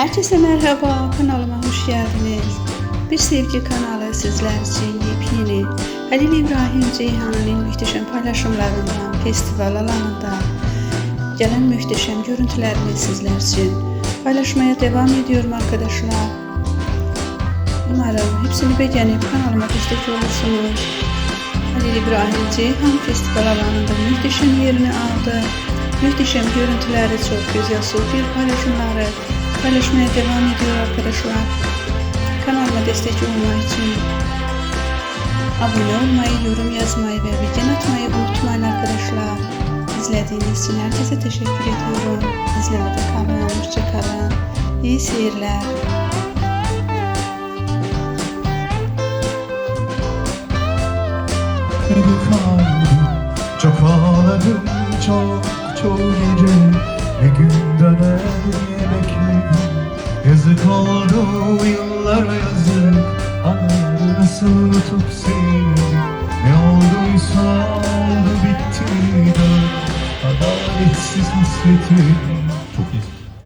Herkese merhaba, kanalıma hoş geldiniz. Bir sevgi kanalı sizler için yepyeni Halil İbrahim Ceyhan'ın muhteşem paylaşımlarından festival alanında gelen muhteşem görüntülerini sizler için paylaşmaya devam ediyorum arkadaşlar. Umarım hepsini beğenip kanalıma destek olursunuz. Halil İbrahim Ceyhan festival alanında muhteşem yerini aldı. Muhteşem görüntüleri, çok güzel süper paylaşımları paylaşmaya devam ediyor arkadaşlar. Kanalıma destek olmak için abone olmayı, yorum yazmayı ve beğen atmayı unutmayın arkadaşlar. İzlediğiniz için herkese teşekkür ediyorum. İzlemede kalın, hoşça kalın. İyi seyirler. Çok ağladım çok çok gece Ne gün döner diye bekledim Yazık oldu yıllara yazık. Anıları nasıl unutup sildim Ne olduysa oldu bitti Adaletsiz hasretim